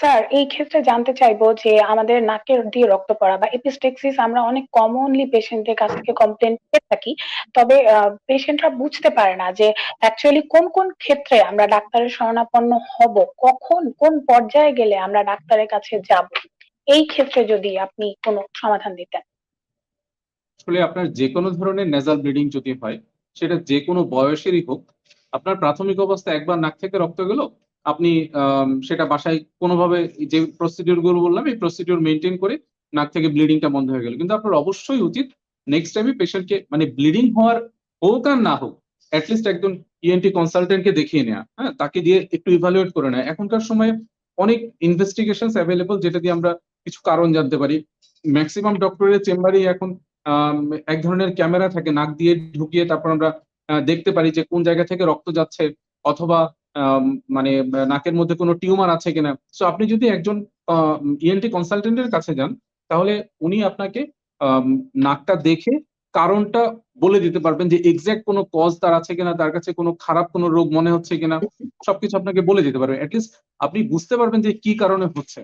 Sir এই ক্ষেত্রে জানতে চাইব যে আমাদের নাকের দিয়ে রক্ত পড়া বা এপিস্টেক্সিস আমরা অনেক কমনলি পেশেন্টের কাছ থেকে কমপ্লেন পেয়ে থাকি। তবে পেশেন্টরা বুঝতে পারে না যে অ্যাকচুয়ালি কোন, কোন ক্ষেত্রে আমরা ডাক্তারের শরণাপন্ন হব, কখন কোন পর্যায়ে গেলে আমরা ডাক্তারের কাছে যাব। এই ক্ষেত্রে যদি আপনি কোন সমাধান দিতেন। আসলে আপনার যেকোনো ধরনের নেজাল ব্লিডিং যদি হয়, সেটা যেকোনো বয়সেরই হোক, আপনার প্রাথমিক অবস্থা একবার নাক থেকে রক্ত গেল, আপনি সেটা বাসায় কোনোভাবে যে প্রসিডিউরগুলো বললাম, এই প্রসিডিউর মেনটেন করে নাক থেকে ব্লিডিংটা বন্ধ হয়ে গেল। কিন্তু আপনার অবশ্যই উচিত নেক্সট টাইমে পেশেন্টকে মানে ব্লিডিং হওয়ার হোক আর না হোক, এট লিস্ট একজন ইএনটি কনসালটেন্ট কে দেখিয়ে নেয়া। হ্যাঁ? তাকে দিয়ে একটু ইভালুয়েট করে নেয় এখনকার সময়ে অনেক ইনভেস্টিগেশনস এভেইলেবল যেটা দিয়ে আমরা কিছু কারণ জানতে পারি। ম্যাক্সিমাম ডক্টরের চেম্বারেই এখন এক ধরনের ক্যামেরা থাকে নাক দিয়ে ঢুকিয়ে তারপর আমরা দেখতে পারি যে কোন জায়গা থেকে রক্ত যাচ্ছে অথবা মানে নাকের মধ্যে কোনো টিউমার আছে কিনা। সো আপনি যদি একজন ইএনটি কনসালটেন্টের কাছে যান, তাহলে উনি আপনাকে নাকটা দেখে কারণটা বলে দিতে পারবেন যে এক্স্যাক্ট কোনো কজ তার আছে কিনা, তার কাছে কোনো খারাপ কোনো রোগ মনে হচ্ছে কিনা, সবকিছু আপনাকে বলে দিতে পারবে। অ্যাটলিস্ট আপনি বুঝতে পারবেন যে কি কারণে হচ্ছে।